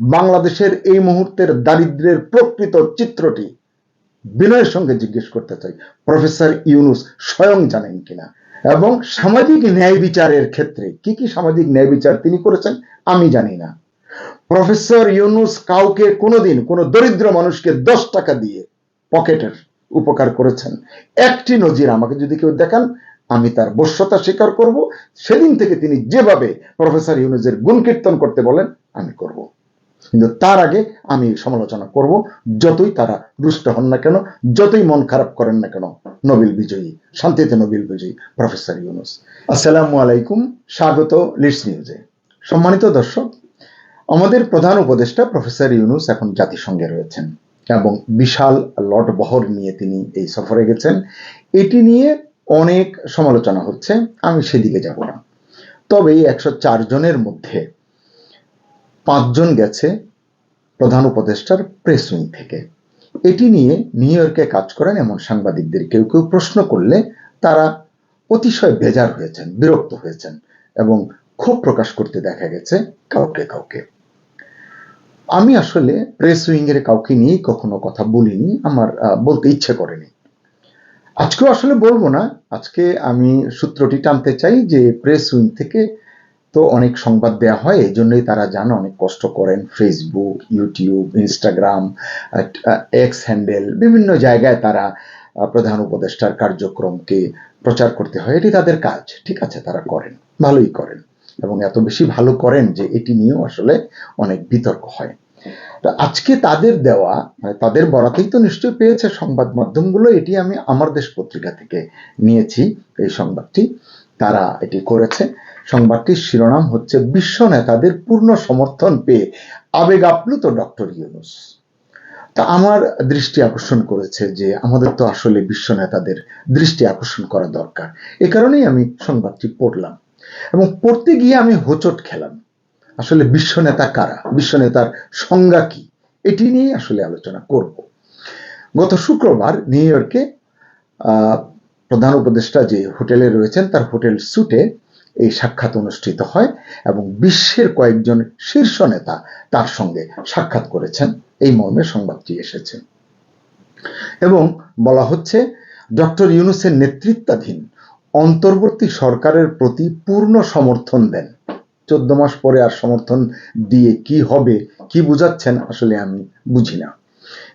বাংলাদেশের এই মুহূর্তের দারিদ্র্যের প্রকৃত চিত্রটি বিনয়ের সঙ্গে জিজ্ঞেস করতে চাই। প্রফেসর ইউনুস স্বয়ং জানেন কিনা? এবং সামাজিক ন্যায় বিচারের ক্ষেত্রে কি কি সামাজিক ন্যায় বিচার তিনি করেছেন আমি জানি না। প্রফেসর ইউনুস কাউকে কোনোদিন কোনো দরিদ্র মানুষকে দশ টাকা দিয়ে পকেটের উপকার করেছেন। একটি নজির আমাকে যদি কেউ দেখান, আমি তার বশ্যতা স্বীকার করব। সেদিন থেকে তিনি যেভাবে প্রফেসর ইউনুসের গুণ কীর্তন করতে বলেন, আমি করব। কিন্তু তার আগে আমি সমালোচনা করব, যতই তারা রুষ্ট হন না কেন, যতই মন খারাপ করেন না কেন, নোবেল বিজয়ী, শান্তিতে নোবেল বিজয়ী প্রফেসর ইউনুস। আসসালামু আলাইকুম, স্বাগত লিডস নিউজে। সম্মানিত দর্শক, আমাদের প্রধান উপদেষ্টা প্রফেসর ইউনুস এখন জাতিসংঘে রয়েছেন এবং বিশাল লট বহর নিয়ে তিনি এই সফরে গেছেন। এটি নিয়ে অনেক সমালোচনা হচ্ছে, আমি সেদিকে যাব না। তবে এই একশো চার জনের মধ্যে পাঁচজন গেছে প্রধান উপদেষ্টার প্রেস উইং থেকে। এটি নিয়ে নিউ ইয়র্কে কাজ করেন এমন সাংবাদিকদের কেউ কেউ প্রশ্ন করলে তারা অতিশয় বেজার হয়েছেন, বিরক্ত হয়েছেন এবং ক্ষোভ প্রকাশ করতে দেখা গেছে কাউকে কাউকে। আমি আসলে প্রেস উইং এর কাউকে নিয়ে কখনো কথা বলিনি, আমার বলতে ইচ্ছে করেনি। আজকেও আসলে বলব না, আজকে আমি সূত্রটি টানতে চাই যে প্রেস উইং থেকে তো অনেক সংবাদ দেয়া হয় এই জন্যই তারা জানে অনেক কষ্ট করেন। Facebook YouTube Instagram X handle বিভিন্ন জায়গায় তারা প্রধান উপদেষ্টার কার্যক্রমকে প্রচার করতে হয়। এটি তাদের কাজ। ঠিক আছে, তারা করেন। ভালোই করেন। এবং এত বেশি ভালো করেন যে এটি নিয়েও আসলে অনেক বিতর্ক হয়। তো আজকে তাদের দেওয়া মানে তাদের বরাতেই তো নিশ্চয়ই পেয়েছে সংবাদ মাধ্যমগুলো, এটি আমি আমার দেশ পত্রিকা থেকে নিয়েছি, এই সংবাদটি। তারা এটি করেছে। সংবাদটির শিরোনাম হচ্ছে বিশ্ব নেতাদের পূর্ণ সমর্থন পেয়ে আবেগ আপ্লুত ডক্টর ইউনুস। তা আমার দৃষ্টি আকর্ষণ করেছে যে আমাদের তো আসলে বিশ্ব নেতাদের দৃষ্টি আকর্ষণ করা দরকার। এ কারণেই আমি সংবাদটি পড়লাম এবং পড়তে গিয়ে আমি হোঁচট খেলাম। আসলে বিশ্ব নেতা কারা? বিশ্ব নেতার সংজ্ঞা কি? এটি নিয়ে আসলে আলোচনা করব। গত শুক্রবার নিউ ইয়র্কে প্রধান উপদেষ্টা যে হোটেলে রয়েছেন, তার হোটেল সুটে এই সাক্ষাৎ অনুষ্ঠিত হয় এবং বিশ্বের কয়েকজন শীর্ষ নেতা তার সঙ্গে সাক্ষাৎ করেছেন। এই মর্মে সংবাদটি এসেছে। এবং বলা হচ্ছে, ডক্টর ইউনুসের নেতৃত্বাধীন অন্তর্বর্তী সরকারের প্রতি পূর্ণ সমর্থন দেন। চোদ্দ মাস পরে আর সমর্থন দিয়ে কি হবে, কি বুঝাচ্ছেন আসলে আমি বুঝি না।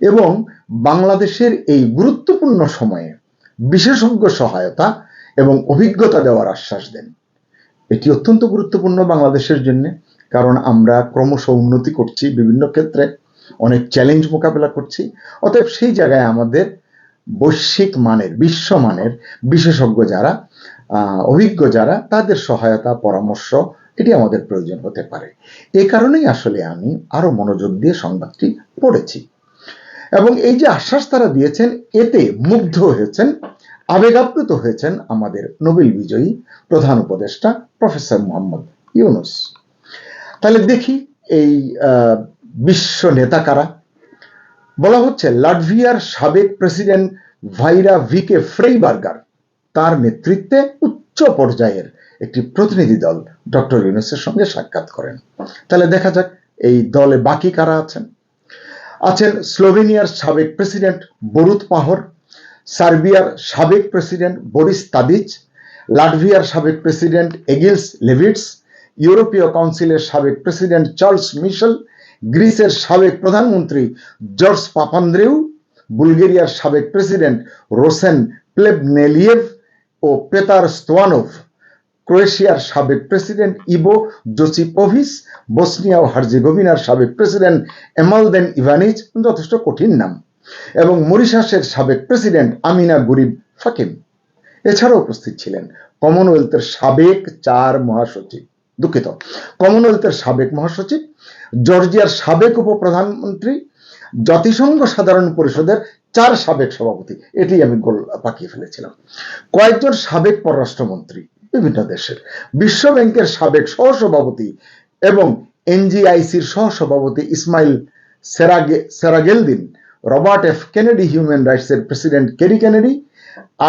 এবং বাংলাদেশের এই গুরুত্বপূর্ণ সময়ে বিশেষজ্ঞ সহায়তা এবং অভিজ্ঞতা দেওয়ার আশ্বাস দেন। এটি অত্যন্ত গুরুত্বপূর্ণ বাংলাদেশের জন্য, কারণ আমরা ক্রমশ উন্নতি করছি বিভিন্ন ক্ষেত্রে, অনেক চ্যালেঞ্জ মোকাবেলা করছি। অতএব সেই জায়গায় আমাদের বৈশ্বিক মানের বিশ্বমানের বিশেষজ্ঞ যারা অভিজ্ঞ যারা, তাদের সহায়তা, পরামর্শ, এটি আমাদের প্রয়োজন হতে পারে। এ কারণেই আসলে আমি আরও মনোযোগ দিয়ে সংবাদটি পড়েছি। এবং এই যে আশ্বাস তারা দিয়েছেন, এতে মুগ্ধ হয়েছেন আবেগাপ্লুত হয়েছেন আমাদের নোবেল বিজয়ী প্রধান উপদেষ্টা প্রফেসর মোহাম্মদ ইউনুস। তাহলে দেখি এই বিশ্ব নেতা কারা? বলা হচ্ছে লাটভিয়ার সাবেক প্রেসিডেন্ট ভাইরা ভিকে ফ্রেইবার্গার। তার নেতৃত্বে উচ্চ পর্যায়ের একটি প্রতিনিধি দল ডক্টর ইউনুসের সঙ্গে সাক্ষাৎ করেন। তাহলে দেখা যাক এই দলে বাকি কারা আছেন। আছেন স্লোভেনিয়ার সাবেক প্রেসিডেন্ট বরুত পাহর সার্বিয়ার সাবেক প্রেসিডেন্ট বরিস তাদিচ, লাটভিয়ার সাবেক প্রেসিডেন্ট এগিলস লেভিটস, ইউরোপীয় কাউন্সিলের সাবেক প্রেসিডেন্ট চার্লস মিশেল, গ্রিসের সাবেক প্রধানমন্ত্রী জর্জ পাপান্দ্রেউ, বুলগেরিয়ার সাবেক প্রেসিডেন্ট রোসেন প্লেবনেলিয়েভ ও পেতার স্তোয়ানোভ, ক্রোয়েশিয়ার সাবেক প্রেসিডেন্ট ইবো জোসিপোভিস বসনিয়া ও হার্জেগোভিনার সাবেক প্রেসিডেন্ট এমালদেন ইভানিজ যথেষ্ট কঠিন নাম। এবং মরিশাসের সাবেক প্রেসিডেন্ট আমিনা গরিব ফাকিম। এছাড়াও উপস্থিত ছিলেন কমনওয়েলথের সাবেক চার মহাসচিব। দুঃখিত, কমনওয়েলথের সাবেক মহাসচিব, জর্জিয়ার সাবেক উপপ্রধানমন্ত্রী, জাতিসংঘ সাধারণ পরিষদের চার সাবেক সভাপতি। এটি আমি গোল পাকিয়ে ফেলেছিলাম। কয়েকজন সাবেক পররাষ্ট্রমন্ত্রী বিভিন্ন দেশের। বিশ্ব ব্যাংকের সাবেক সহসভাপতি এবং এনজিআইসির সহসভাপতি Ismail সেরাগে Serageldin Robert F Kennedy, human রাইটসের president Kerry Kennedy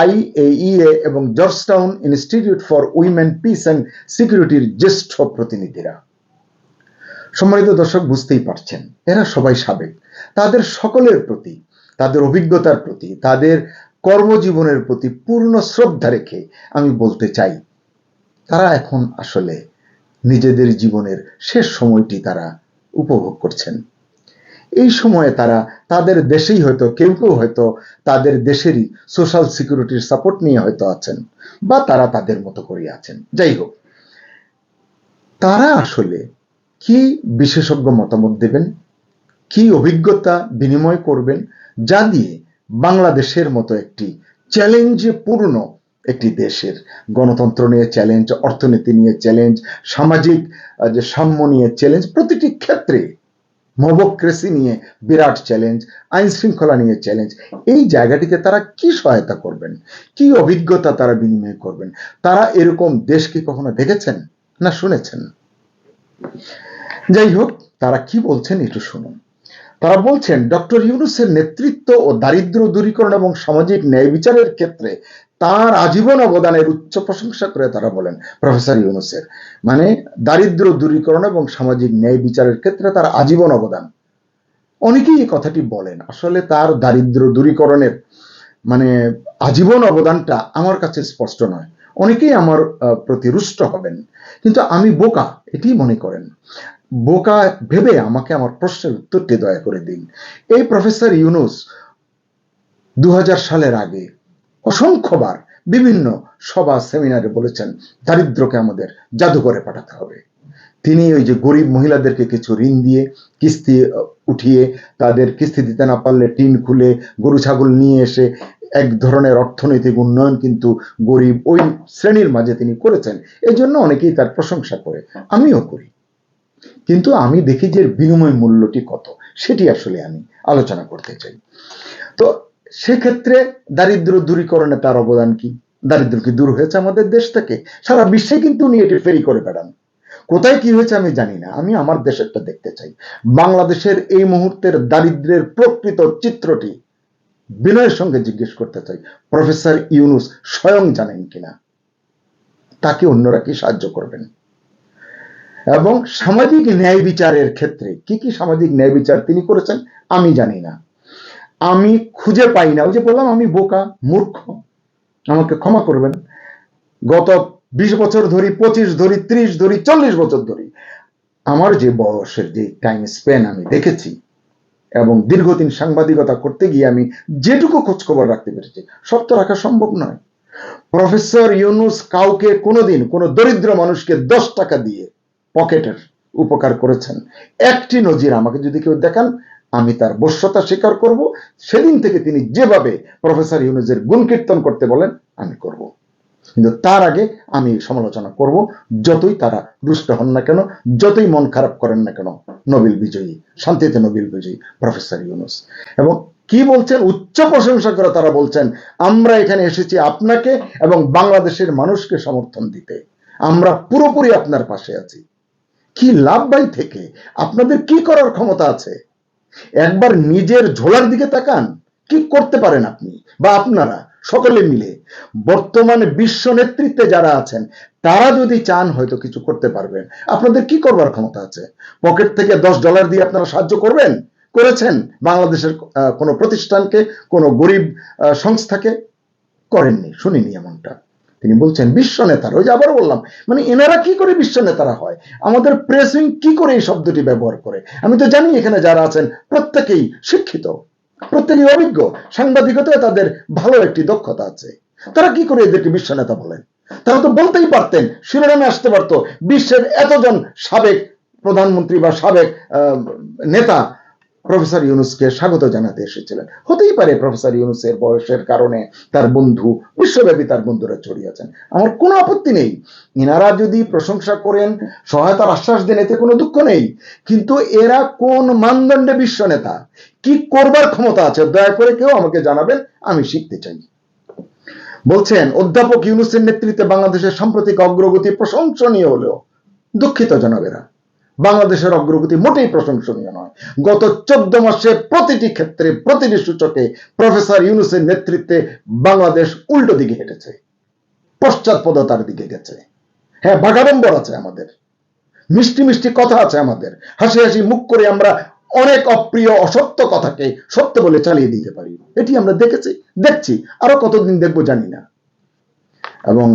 IAEA এবং Georgetown Institute for Women, peace and সিকিউরিটির জ্যেষ্ঠ প্রতিনিধিরা। সম্মানিত দর্শক, বুঝতেই পারছেন, এরা সবাই সাবেক। তাদের সকলের প্রতি, তাদের অভিজ্ঞতার প্রতি, তাদের কর্মজীবনের প্রতি পূর্ণ শ্রদ্ধা রেখে আমি বলতে চাই, তারা এখন আসলে নিজেদের জীবনের শেষ সময়টি তারা উপভোগ করছেন। এই সময়ে তারা তাদের দেশেই হয়তো, কেউ কেউ হয়তো তাদের দেশেরই সোশ্যাল সিকিউরিটির সাপোর্ট নিয়ে হয়তো আছেন বা তারা তাদের মতো করে আছেন। যাই হোক, তারা আসলে কি বিশেষজ্ঞ মতামত দেবেন? কি অভিজ্ঞতা বিনিময় করবেন? যা দিয়ে বাংলাদেশের মতো একটি চ্যালেঞ্জে পূর্ণ একটি দেশের গণতন্ত্র নিয়ে চ্যালেঞ্জ অর্থনীতি নিয়ে চ্যালেঞ্জ সামাজিক যে সাম্য নিয়ে চ্যালেঞ্জ প্রতিটি ক্ষেত্রে মবক্রেসি নিয়ে বিরাট চ্যালেঞ্জ আইন শৃঙ্খলা নিয়ে চ্যালেঞ্জ এই জায়গাটিতে তারা কি সহায়তা করবেন? কি অভিজ্ঞতা তারা বিনিময় করবেন? তারা এরকম দেশকে কখনো দেখেছেন না শুনেছেন? যাই হোক, তারা কি বলছেন একটু শুনুন। তারা বলছেন, ডক্টর ইউনুসের নেতৃত্ব ও দারিদ্র দূরীকরণ এবং সামাজিক ন্যায় বিচারের ক্ষেত্রে তার আজীবন অবদানের উচ্চ প্রশংসা করে তারা বলেন, প্রফেসর ইউনুসের। মানে দারিদ্র দূরীকরণ এবং সামাজিক ন্যায় বিচারের ক্ষেত্রে তার আজীবন অবদান। অনেকেই এই কথাটি বলেন, আসলে তার দারিদ্র দূরীকরণের মানে আজীবন অবদানটা আমার কাছে স্পষ্ট নয়। অনেকেই আমার প্রতি রুষ্ট হবেন, কিন্তু আমি বোকা এটি মনে করেন। বোকা ভেবে আমাকে আমার প্রশ্নের উত্তরটি দয়া করে দিন। এই প্রফেসর ইউনুস দু হাজার সালের আগে অসংখ্যবার বিভিন্ন সভা, সেমিনারে বলেছেন, দারিদ্রকে আমাদের জাদুঘরে পাঠাতে হবে। তিনি ওই যে গরিব মহিলাদেরকে কিছু ঋণ দিয়ে কিস্তি উঠিয়ে তাদের কিস্তি দিতে না পারলে টিন খুলে গরু, ছাগল নিয়ে এসে এক ধরনের অর্থনৈতিক উন্নয়ন কিন্তু গরিব ওই শ্রেণির মাঝে তিনি করেছেন। এই জন্য অনেকেই তার প্রশংসা করে, আমিও করি। কিন্তু আমি দেখি যে বিনিময় মূল্যটি কত, সেটি আসলে আমি আলোচনা করতে চাই। তো সেক্ষেত্রে দারিদ্র দূরীকরণে তার অবদান কি? দারিদ্র কি দূর হয়েছে আমাদের দেশ থেকে? সারা বিশ্বে কিন্তু উনি এটি ফেরি করে বেড়ান। কোথায় কি হয়েছে আমি জানি না। আমি আমার দেশেরটা দেখতে চাই। বাংলাদেশের এই মুহূর্তের দারিদ্রের প্রকৃত চিত্রটি বিনয়ের সঙ্গে জিজ্ঞেস করতে চাই। প্রফেসর ইউনুস স্বয়ং জানেন কিনা? তাকে অন্যরা কি সাহায্য করবেন? এবং সামাজিক ন্যায় বিচারের ক্ষেত্রে কি কি সামাজিক ন্যায় বিচার তিনি করেছেন আমি জানি না। আমি খুঁজে পাই না। ওই যে বললাম, আমি বোকা, মূর্খ। আমাকে ক্ষমা করবেন। গত বিশ বছর ধরি, পঁচিশ ধরি, ত্রিশ ধরি, চল্লিশ বছর ধরি, আমার যে বয়সের যে টাইম স্পেন আমি দেখেছি, এবং দীর্ঘদিন সাংবাদিকতা করতে গিয়ে আমি যেটুকু খোঁজ খবর রাখতে পেরেছি সব তো রাখা সম্ভব নয়। প্রফেসর ইউনুস কাউকে কোনোদিন কোনো দরিদ্র মানুষকে দশ টাকা দিয়ে পকেটের উপকার করেছেন। একটি নজির আমাকে যদি কেউ দেখান আমি তার বশ্যতা স্বীকার করব। সেদিন থেকে তিনি যেভাবে প্রফেসর ইউনুসের গুণ কীর্তন করতে বলেন, আমি করব। কিন্তু তার আগে আমি সমালোচনা করব, যতই তারা রুষ্ট হন না কেন, যতই মন খারাপ করেন না কেন, নোবেল বিজয়ী, শান্তিতে নোবেল বিজয়ী প্রফেসর ইউনুস। এবং কি বলছেন? উচ্চ প্রশংসা করে তারা বলছেন, আমরা এখানে এসেছি আপনাকে এবং বাংলাদেশের মানুষকে সমর্থন দিতে। আমরা পুরোপুরি আপনার পাশে আছি। কি লাভ বাই থেকে? আপনাদের কি করার ক্ষমতা আছে? একবার নিজের ঝোলার দিকে তাকান, কি করতে পারেন আপনি বা আপনারা সকলে মিলে। বর্তমানে বিশ্ব নেতৃত্বে যারা আছেন, তারা যদি চান হয়তো কিছু করতে পারবেন। আপনাদের কি করবার ক্ষমতা আছে? পকেট থেকে দশ ডলার দিয়ে আপনারা সাহায্য করবেন? করেছেন? বাংলাদেশের কোনো প্রতিষ্ঠানকে, কোনো গরিব সংস্থাকে? করেননি, শুনিনি এমনটা। তিনি বলছেন, বিশ্ব নেতারা, ওই যে আবার বললাম মানে এনারা কি করে বিশ্ব নেতারা হয়? আমাদের প্রেস কি করে এই শব্দটি ব্যবহার করে? আমি তো জানি এখানে যারা আছেন, প্রত্যেকেই শিক্ষিত, প্রত্যেকেই অভিজ্ঞ, সাংবাদিকতায় তাদের ভালো একটি দক্ষতা আছে। তারা কি করে এদেরকে বিশ্ব নেতা বলেন? তারা তো বলতেই পারতেন, শিরোনামে আসতে পারতো, বিশ্বের এতজন সাবেক প্রধানমন্ত্রী বা সাবেক নেতা প্রফেসর ইউনুসকে স্বাগত জানাতে এসেছিলেন। হতেই পারে প্রফেসর ইউনুসের বয়সের কারণে তার বন্ধু, বিশ্বব্যাপী তার বন্ধুরা ছড়িয়ে আছেন। আমার কোনো আপত্তি নেই। এনারা যদি প্রশংসা করেন, সহায়তার আশ্বাস দেন, এতে কোনো দুঃখ নেই। কিন্তু এরা কোন মানদণ্ডে বিশ্ব নেতা? কি করবার ক্ষমতা আছে? দয়া করে কেউ আমাকে জানাবেন, আমি শিখতে চাই। বলছেন, অধ্যাপক ইউনুসের নেতৃত্বে বাংলাদেশের সাম্প্রতিক অগ্রগতি প্রশংসনীয় হলেও দুঃখিত জনাবেরা। বাংলাদেশের অগ্রগতি মোটেই প্রশংসনীয় নয়। গত চোদ্দ মাসে প্রতিটি ক্ষেত্রে, প্রতিটি সূচকে প্রফেসর ইউনুসের নেতৃত্বে বাংলাদেশ উল্টো দিকে হেঁটেছে পশ্চাৎপদতার দিকে গেছে। হ্যাঁ বাগাড়ম্বর আছে আমাদের, মিষ্টি মিষ্টি কথা আছে আমাদের, হাসি হাসি মুখ করে আমরা অনেক অপ্রিয়, অসত্য কথাকে সত্য বলে চালিয়ে দিতে পারি। এটি আমরা দেখেছি, দেখছি, আরও কতদিন দেখব জানি না। এবং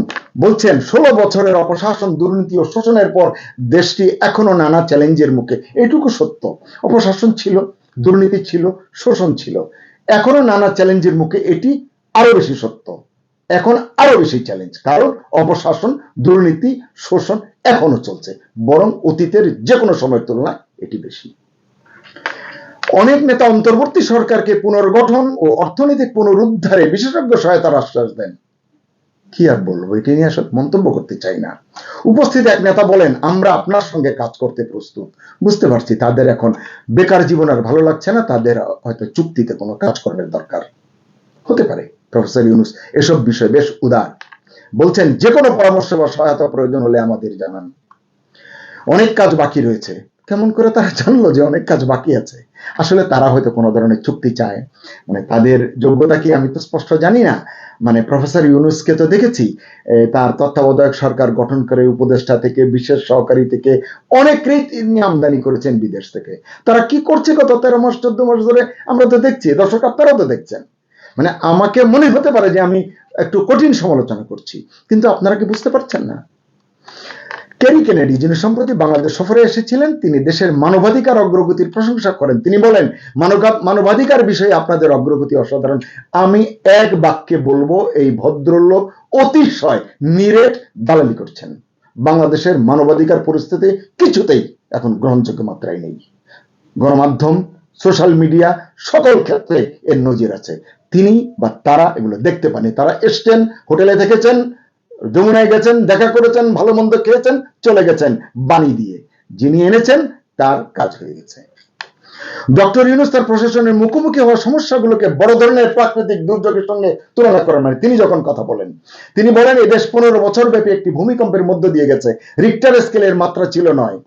বলছেন, ষোলো বছরের অপশাসন, দুর্নীতি ও শোষণের পর দেশটি এখনও নানা চ্যালেঞ্জের মুখে। এটুকু সত্য, অপশাসন ছিল, দুর্নীতি ছিল, শোষণ ছিল। এখনও নানা চ্যালেঞ্জের মুখে এটি আরও বেশি সত্য। এখন আরও বেশি চ্যালেঞ্জ, কারণ অপশাসন, দুর্নীতি, শোষণ এখনও চলছে, বরং অতীতের যে কোনো সময়ের তুলনায় এটি বেশি। অনেক নেতা অন্তর্বর্তী সরকারকে পুনর্গঠন ও অর্থনৈতিক পুনরুদ্ধারে বিশেষজ্ঞ সহায়তার আশ্বাস দেন। কি আর বলব? এটি নিয়ে আসলে মন্তব্য করতে চাই না। উপস্থিত এক নেতা বলেন, আমরা আপনার সঙ্গে কাজ করতে প্রস্তুত। বুঝতে পারছি তাদের এখন বেকার জীবন আর ভালো লাগছে না, তাদের হয়তো চুক্তিতে কোনো কাজকর্মের দরকার। হতে পারে। প্রফেসর ইউনুস, এসব বিষয় বেশ উদার। বলছেন, যে কোনো পরামর্শ বা সহায়তা প্রয়োজন হলে আমাদের জানান। অনেক কাজ বাকি রয়েছে। কেমন করে তারা জানলো যে অনেক কাজ বাকি আছে। আসলে তারা হয়তো কোনো ধরনের চুক্তি চায়। মানে তাদের যোগ্যতা কি আমি তো স্পষ্ট জানি না। মানে প্রফেসর ইউনুসকে তো দেখেছি তার তত্ত্বাবধায়ক সরকার গঠন করে, উপদেষ্টা থেকে, বিশেষ সহকারী থেকে অনেকেই তিনি আমদানি করেছেন বিদেশ থেকে। তারা কি করছে গত তেরো মাস, চোদ্দ মাস ধরে? আমরা তো দেখছি, দর্শক আপনারাও তো দেখছেন। মানে আমাকে মনে হতে পারে যে আমি একটু কঠিন সমালোচনা করছি। কিন্তু আপনারা কি বুঝতে পারছেন না? কেরি কেনেডি যিনি সম্প্রতি বাংলাদেশ সফরে এসেছিলেন, তিনি দেশের মানবাধিকার অগ্রগতির প্রশংসা করেন। তিনি বলেন মানবাধিকার বিষয়ে আপনাদের অগ্রগতি অসাধারণ। আমি এক বাক্যে বলব, এই ভদ্রলোক অতিশয় নিরেট দালালি করছেন। বাংলাদেশের মানবাধিকার পরিস্থিতি কিছুতেই এখন গ্রহণযোগ্য মাত্রায় নেই। গণমাধ্যম, সোশ্যাল মিডিয়া, সকল ক্ষেত্রে এর নজির আছে। তিনি বা তারা এগুলো দেখতে পানি তারা এসছেন, হোটেলে থেকেছেন যমুনায় গেছেন, দেখা করেছেন, ভালো মন্দ খেয়েছেন, চলে গেছেন বাণী দিয়ে। যিনি এনেছেন, তার কাজ হয়ে গেছে। ডক্টর ইউনুস তার প্রশাসনের মুখোমুখি হওয়া সমস্যাগুলোকে বড় ধরনের প্রাকৃতিক দুর্যোগের সঙ্গে তুলনা করেন মানে তিনি যখন কথা বলেন, তিনি বলেন এই দেশ পনেরো বছর ব্যাপী একটি ভূমিকম্পের মধ্য দিয়ে গেছে। রিক্টার স্কেলের মাত্রা ছিল নয়।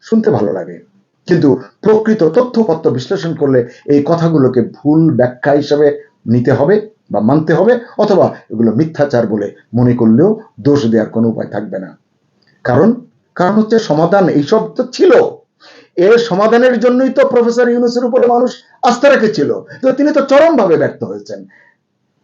শুনতে ভালো লাগে। কিন্তু প্রকৃত তথ্যপত্র বিশ্লেষণ করলে এই কথাগুলোকে ভুল ব্যাখ্যা হিসেবে নিতে হবে। বা মানতে হবে অথবা এগুলো মিথ্যাচার বলে মনে করলেও দোষ দেওয়ার কোনো উপায় থাকবে না। কারণ কারণ হচ্ছে সমাধান এইসব তো ছিল। এর সমাধানের জন্যই তো প্রফেসর ইউনুসের উপরে মানুষ আস্থা রেখেছিল। তো তিনি তো চরমভাবে ব্যর্থ হয়েছেন।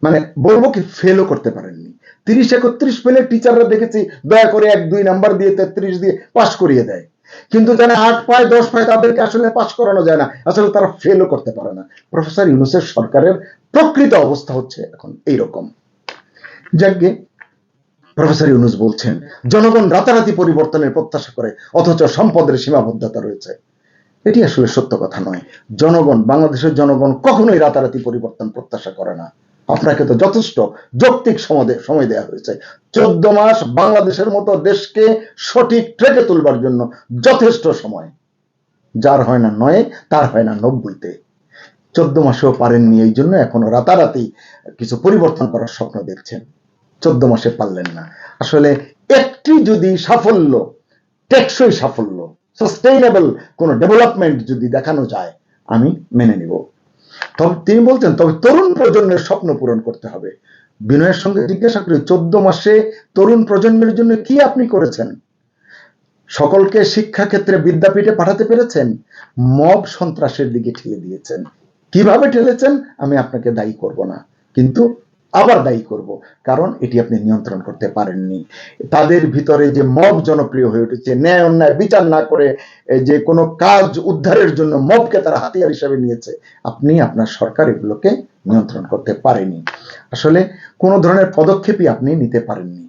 মানে বলব কি ফেলও করতে পারেননি। তিরিশ একত্রিশ পেলে টিচাররা দেখেছি, দয়া করে এক, দুই নাম্বার দিয়ে, তেত্রিশ দিয়ে পাশ করিয়ে দেয়। কিন্তু যারা আট পায়, দশ পায় তাদেরকে আসলে পাশ করানো যায় না। আসলে তারা ফেলও করতে পারে না। প্রফেসর ইউনুসের সরকারের প্রকৃত অবস্থা হচ্ছে এখন এইরকম। যাকে প্রফেসর ইউনুস বলছেন, জনগণ রাতারাতি পরিবর্তনের প্রত্যাশা করে, অথচ সম্পদের সীমাবদ্ধতা রয়েছে। এটি আসলে সত্য কথা নয়। জনগণ, বাংলাদেশের জনগণ কখনোই রাতারাতি পরিবর্তন প্রত্যাশা করে না। আপনাকে তো যথেষ্ট যৌক্তিক সময় দে- সময় দেওয়া হয়েছে। চোদ্দ মাস বাংলাদেশের মতো দেশকে সঠিক ট্রেকে তুলবার জন্য যথেষ্ট সময়। যার হয় না নয়, তার হয় না নব্বইতে। চোদ্দ মাসেও পারেননি, এই জন্য এখনও রাতারাতি কিছু পরিবর্তন করার স্বপ্ন দেখছেন। চোদ্দ মাসে পারলেন না। আসলে একটি যদি সাফল্য, টেকসই সাফল্য সাস্টেইনেবল কোনো ডেভেলপমেন্ট যদি দেখানো যায়, আমি মেনে নিব। তবে তিনি বলতেন তবে তরুণ প্রজন্মের স্বপ্ন পূরণ করতে হবে। বিনয়ের সঙ্গে জিজ্ঞাসা করি, চোদ্দ মাসে তরুণ প্রজন্মের জন্য কি আপনি করেছেন? সকলকে শিক্ষাক্ষেত্রে বিদ্যাপীঠে পাঠাতে পেরেছেন? মব সন্ত্রাসের দিকে ঠেলে দিয়েছেন। কীভাবে ঠেলেছেন, আমি আপনাকে দায়ী করব না। কিন্তু আবার দায়ী করব, কারণ এটি আপনি নিয়ন্ত্রণ করতে পারেননি। তাদের ভিতরে যে মব জনপ্রিয় হয়ে উঠেছে, ন্যায় অন্যায় বিচার না করে যে কোনো কাজ উদ্ধারের জন্য মবকে তারা হাতিয়ার হিসেবে নিয়েছে, আপনি আপনার সরকার এগুলোকে নিয়ন্ত্রণ করতে পারেনি আসলে কোনো ধরনের পদক্ষেপই আপনি নিতে পারেননি।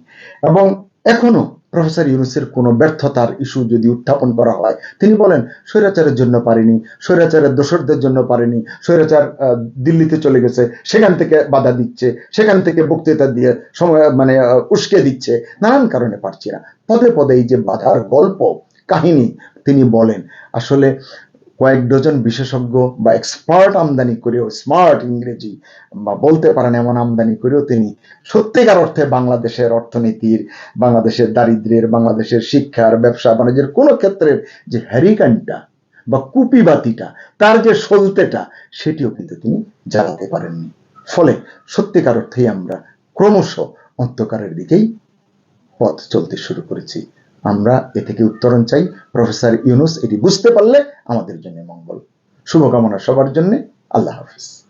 এবং এখনও প্রফেসর ইউনুসের কোনো ব্যর্থতার ইস্যু যদি উত্থাপন করা হয়, তিনি বলেন, স্বৈরাচারের জন্য পারিনি, স্বৈরাচারের দোষরদের জন্য পারিনি, স্বৈরাচার দিল্লিতে চলে গেছে, সেখান থেকে বাধা দিচ্ছে, সেখান থেকে বক্তৃতা দিয়ে সময় মানে উস্কে দিচ্ছে, নানান কারণে পারছি না। পদে পদে এই যে বাধার গল্প, কাহিনী, তিনি বলেন, আসলে কয়েক ডজন বিশেষজ্ঞ বা এক্সপার্ট আমদানি করেও স্মার্ট ইংরেজি বা বলতে পারেন এমন আমদানি করেও তিনি সত্যিকার অর্থে বাংলাদেশের অর্থনীতির, বাংলাদেশের দারিদ্র্যের বাংলাদেশের শিক্ষার, ব্যবসা বাণিজ্যের কোনো ক্ষেত্রের যে হ্যারিকানটা বা কুপিবাতিটা, তার যে সলতেটা, সেটিও কিন্তু তিনি জ্বালাতে পারেননি। ফলে সত্যিকার অর্থেই আমরা ক্রমশ অন্ধকারের দিকেই পথ চলতে শুরু করেছি। আমরা এ থেকে উত্তরণ চাই। প্রফেসর ইউনুস, এটি বুঝতে পারলে আমাদের জন্য মঙ্গল। শুভকামনা সবার জন্য। আল্লাহ হাফিজ।